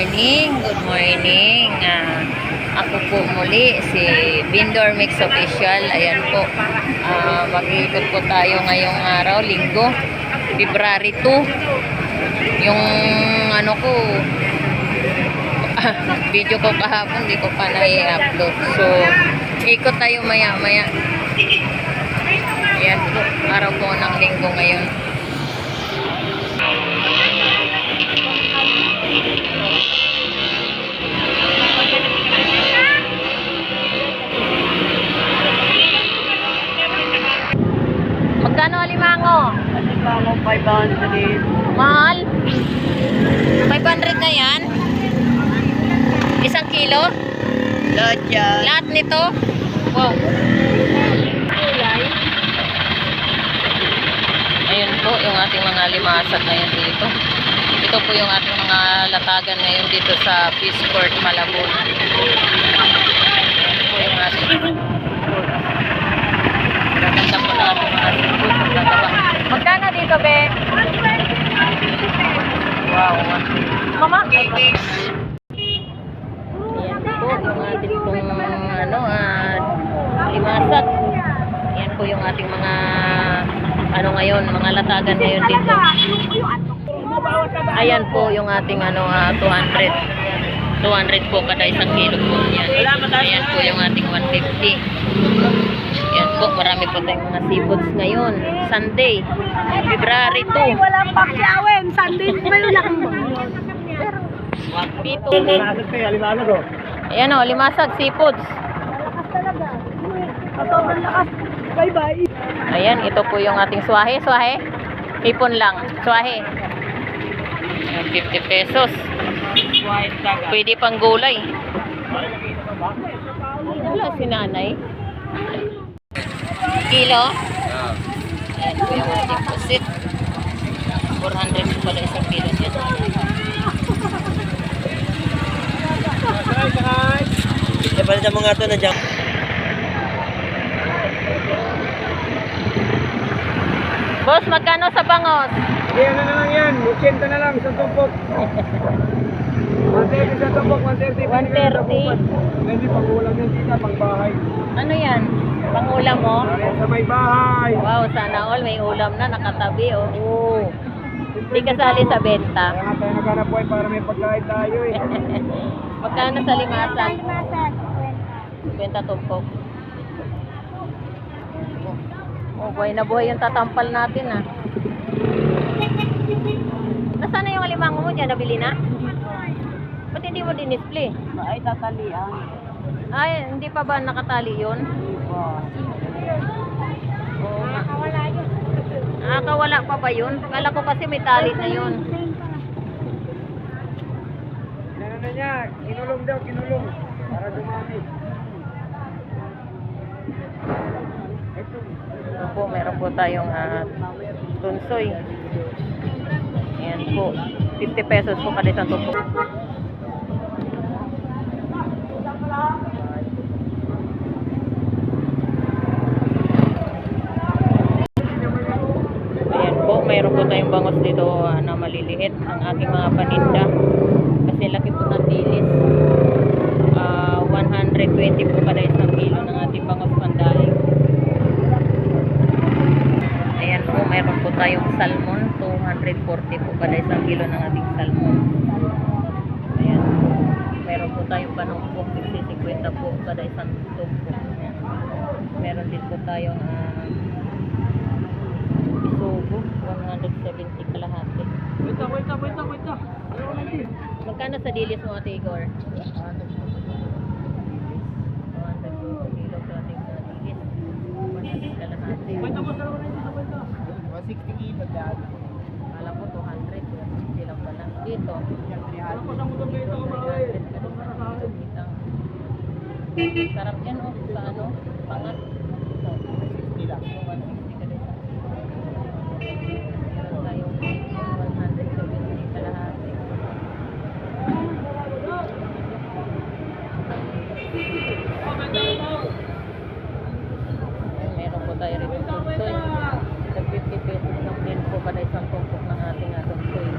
morning, good morning. Ah, ako po muli, si Bindor Mix Official. Ayan po, ah, mag-iikot po tayo ngayong araw, linggo, February 2. Yung ano ko, video ko kahapon, di ko pa na-upload. So, ikot tayo maya-maya. Ayan po, araw po ng linggo ngayon. Yan. Lahat nito? Wow. Ayun po yung ating mga limasag ngayon dito. Ito po yung ating mga latagan ngayon dito sa Peaceport, Malabon. Ayan po yung ating Gaganda po na ating mga. Magagawa. Magkano dito, be? Wow. Mama? Ayan po yung ating pong ano, ah, limasag. Yan po yung ating mga ano ngayon, mga latagan ngayon dito. Ayan po yung ating ano, ah, 200. 200 po kada isang kilo po yan. Ayan po yung ating 150. Yan po, marami po tayong mga seafoods ngayon. Sunday, February 2. Walang pakyawin. Sunday pa yun lang. Dito. Limasag kayo, alimango do. Ayan o, limasag, seafoods. Lakas talaga. Sobrang lakas. Bye-bye. Ayan, ito po yung ating swahe. Swahe? Hipon lang. Swahe. Ayan, 50 pesos. Pwede pang gulay. Wala si nanay. Kilo? Ayan yung pusit. 400 po pala isang kilo dyan. Napalitan mo nga ito na jump. Boss, magkano sa bangos? Hindi, ano na lang yan. 80 na lang, isang tumpok. 130 sa tumpok, 130. 130. Hindi, pag-ulam yan dito, pang bahay. Ano yan? Pangulam mo? Ayan sa may bahay. Wow, sana all may ulam na nakatabi oh. Oo. Hindi kasali sa benta. Kaya nga tayo naghanap buhay para may pagkain tayo eh. Magkano sa limasan? Benta tumpok. Oh, buhay na buhay yung tatampal natin ah. Nasaan na yung alimango mo dyan? Nabili na? Ba't hindi mo din-display? Ay, tatalian. Ay, hindi pa ba nakatali yun? Oo nga. Nakakawala pa ba yun? Kala ko kasi may tali na yun. Ano na niya, kinulong daw, kinulong. Para dumami. Ito. Po, meron po tayong ah, tunsoy. Ayan po. 50 pesos po kada isang tumpok. Ayan po, mayroon po tayong bangos dito ah, na maliliit ang aking mga paninda. Kasi laki po ng dilis. Ah, 120 po kada isang kilo ng ating bangos pandaling. Ayan po, mayroon po tayong salmon. 240 po kada isang kilo ng ating salmon. Ayan. Meron po tayong panumpok. 50 po kada isang tumpok. Ayan. Meron din po tayong ah, isugo. 170 kalahati. Wait up, wait up, wait up, wait up. Magkano sa dilis mo, Ate Igor? 200 po kilo sa ating uh, dilis. 100 kalahati. Wait up, wait up, wait up, wait up. 160 kilo dad. Alam ko 200. 160 lang pala. Dito. Sarap yan oh, sa ano, pangat. Ito, 160 lang. 160 ka din sa Meron tayong 170 kalahati. Ayan, Meron po tayo rin tunsoy. Sa 50 pesos lang din po kada isang tumpok ng ating atong soy.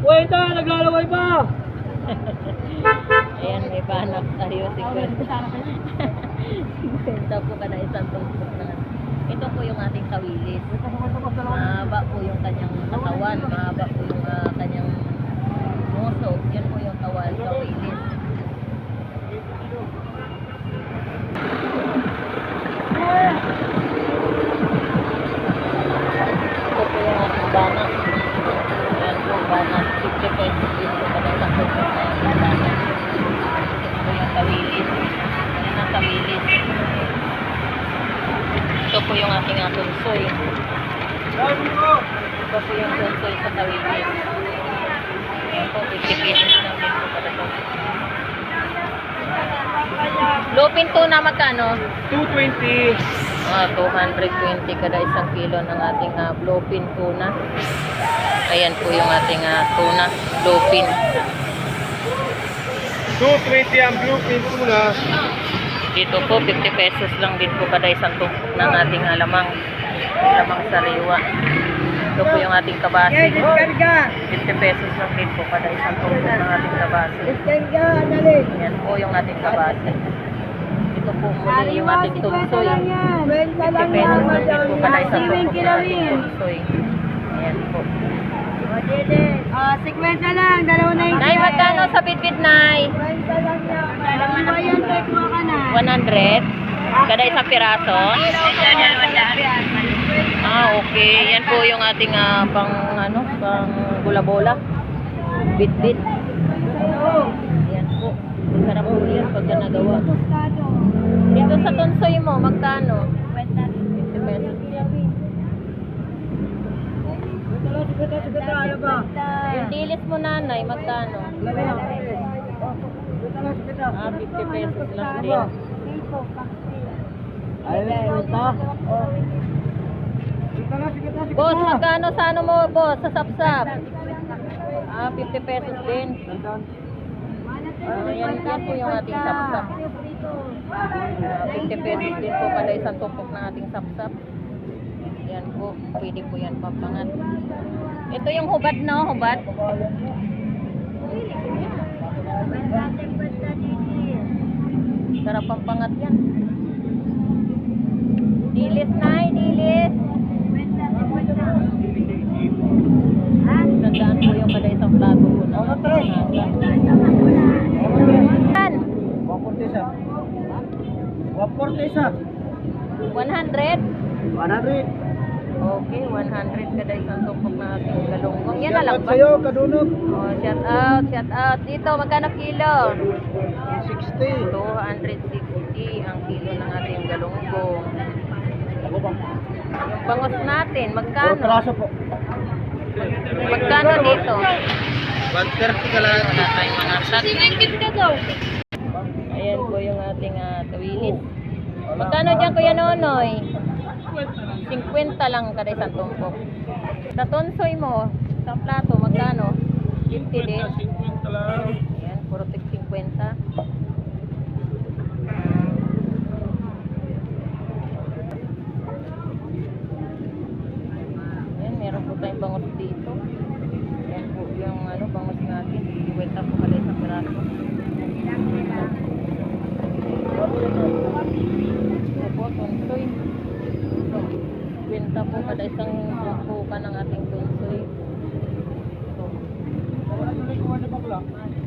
Uy, Dito, naglalaway pa! Ayan, may banak tayo. 50. 50 po kada isang tumpok na. Ito po yung ating kawilis. Mahaba po yung kanyang katawan. Mahaba po yung ah, kanyang muso. Yan po yung kawal, kawilis. Magkano? 220. Ah, 220 kada isang kilo ng ating uh, bluefin tuna. Ayan po yung ating ah, tuna, bluefin. 220 ang blue pin tuna. Dito po, 50 pesos lang din po kada isang tumpok ng ating alamang. Alamang sariwa. Ito po yung ating kabasi. 50 pesos lang din po kada isang tumpok ng ating kabasi. Ayan po yung ating kabasi. Ito po muli yung ating tunsoy. 50 pesos lang din po kada isang tumpok ng ating tunsoy. Ayan po. Ah, 50 lang, dalawa na yung Nay, magkano sa bitbit, Nay? 50 lang yan. Dalawa na yan, take mo ka na. 100? Kada isang piraso? Ah, okay. Yan po yung ating ah, pang ano, pang bola-bola. Bit-bit. Yan po. Sarap po yan pagka nagawa. Dito sa tunsoy mo, magkano? 50 pesos. Yung dilis mo nanay, magkano? Ah, 50 pesos lang din. Boss, magkano sa ano mo, boss? Sa sapsap? Ah, 50 pesos din. Ah, yan, yan po yung ating sapsap. Ah, 50 pesos din po kada isang tumpok ng ating sapsap. Yan po, pwede po yan papangat. Ito yung hubad no, hubad. Sarap ang pangat yan. Dilis na, dilis. Tandaan po yung kada isang plato po na. Yan. 140 isa. 140 isa. 100. 100. Okay, 100 kada isang tumpok na ating galunggong. Yan na lang ba? sa'yo, kadunog. Oh, shout out, shout out. Dito, magkano kilo? 60. 260 ang kilo ng ating galunggong. Ako ba? Yung bangos natin, Puro magkano? piraso po. Magkano dito? 130 ka lang. Wala tayong mga sat. Ayan po yung ating uh, tawilis. Magkano dyan, Kuya Nonoy? 50 lang kada isang tumpok. Sa tonsoy mo, sa plato, magkano? 50 din. 50 lang. Ayan, puro tig 50. Yeah.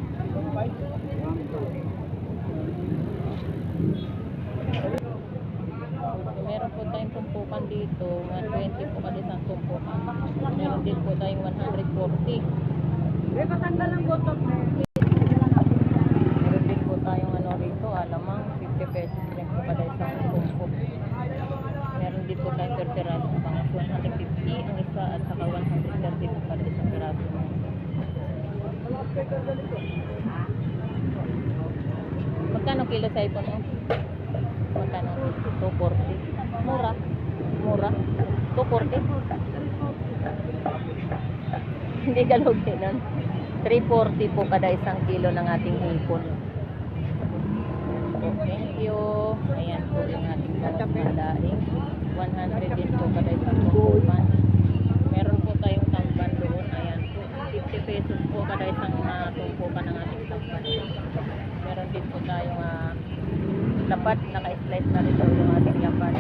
Magkano kilo sa ipon mo? Magkano? 240. Mura. Mura. 240. Hindi ka lugi nun. 340 po kada isang kilo ng ating hipon. Thank you. Ayan po yung ating daing. 100 din po kada isang tukupan. Meron po tayong tamban doon. Ayan po. 50 pesos po kada isang tumpukan ng ating lapat. Meron din po tayong uh, lapat, naka-slice na rin yung ating lapat.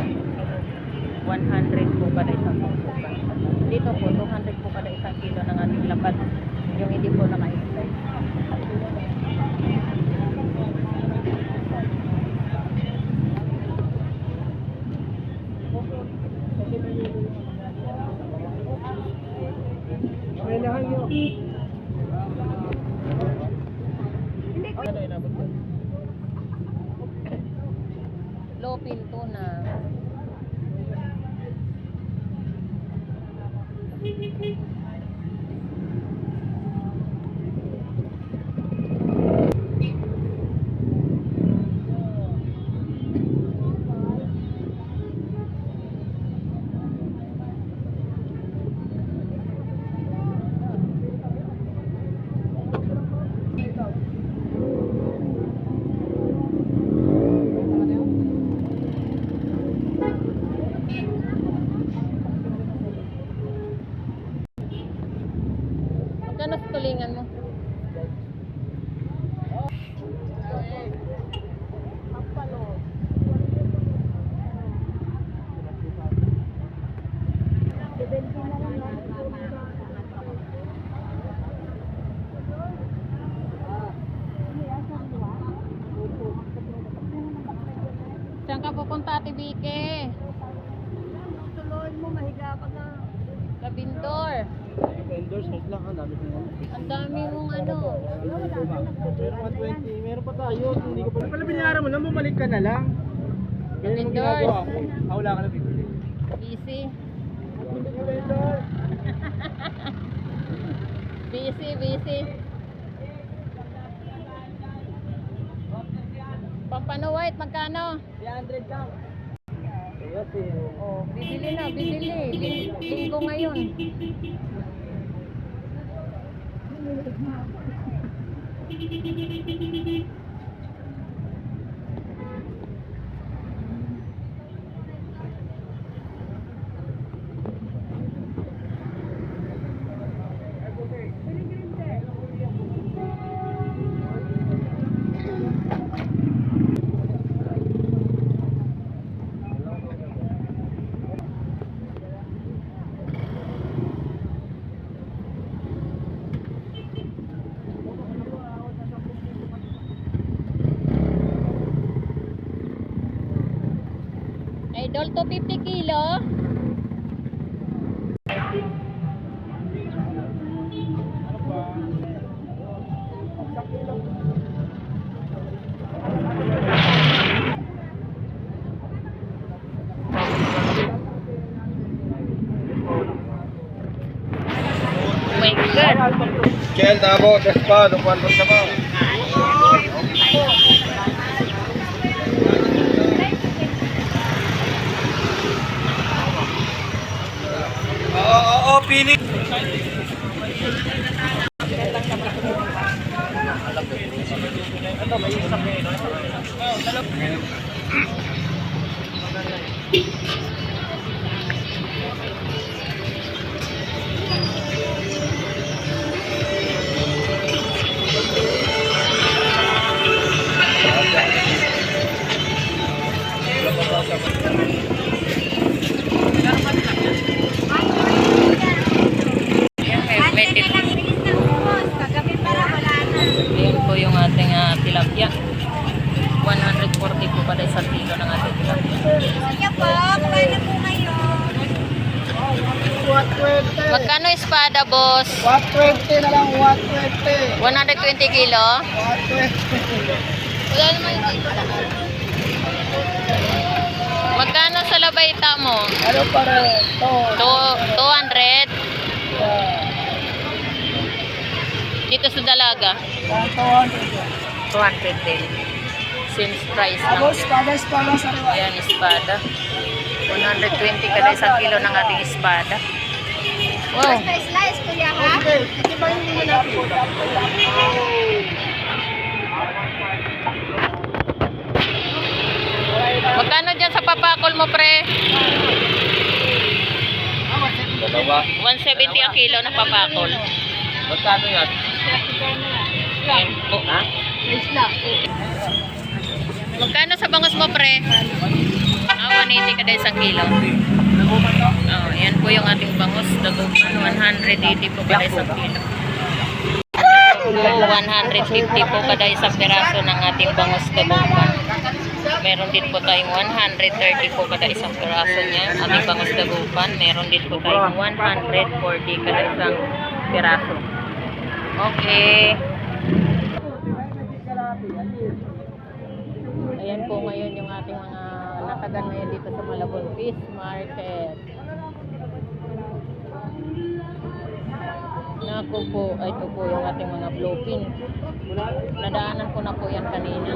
100 po kada isang tumpukan. Dito po, 200 po kada isang kilo ng ating lapat. Yung hindi po naka-slice. Kailangan nyo. Lopin tuna. Ate Bike? Tuloy mo, mahiga pa na. Kabindor. Vendors, wait lang. Ang dami ko Ang dami mong ano. Meron 120. Meron pa tayo. Hindi ko pa. Pala binayaran mo lang. Bumalik ka na lang. Ko. Ah, wala ka na bibili. Busy. Ka. Busy, busy. Pampano White, magkano? 300 ka. Oh, bibili na, bibili. Ling linggo ngayon. Idol to 50 kilo. Kel, tabo, despa, lupuan po sa mga. Oo, oo, oo, pili. Yan, boss? 120 na lang, 120. 120 kilo? 120. Wala naman yung. Magkano sa labayta mo? Ano para ito? To, 200? Yeah. Dito sa dalaga? 120. 200 din. Since price lang. Kada espada sa Ayan, espada. 120 kada isang kilo ng ating espada. Wow. Basta slice, kuya ha? Okay, yung mga natin? Magkano dyan sa papakol mo, pre? Dalawa. 170 ang kilo na papakol. Magkano yan? Ayan po. Ha? Magkano sa bangus mo, pre? Ah, 180 kada isang kilo. Oh, yan po yung ating bangus. Dagupan, 180 po kada isang kilo. Oh, 150 po kada isang peraso ng ating bangus dagupan. Meron din po tayong 130 po kada isang peraso niya. Ating bangus dagupan. Meron din po tayong 140 kada isang peraso. Okay. Ayan po ngayon yung ating mga nakagan ngayon dito sa Malabon Fish Market. Naku po, ay ito po yung ating mga bluefin. Nadaanan ko na po yan kanina.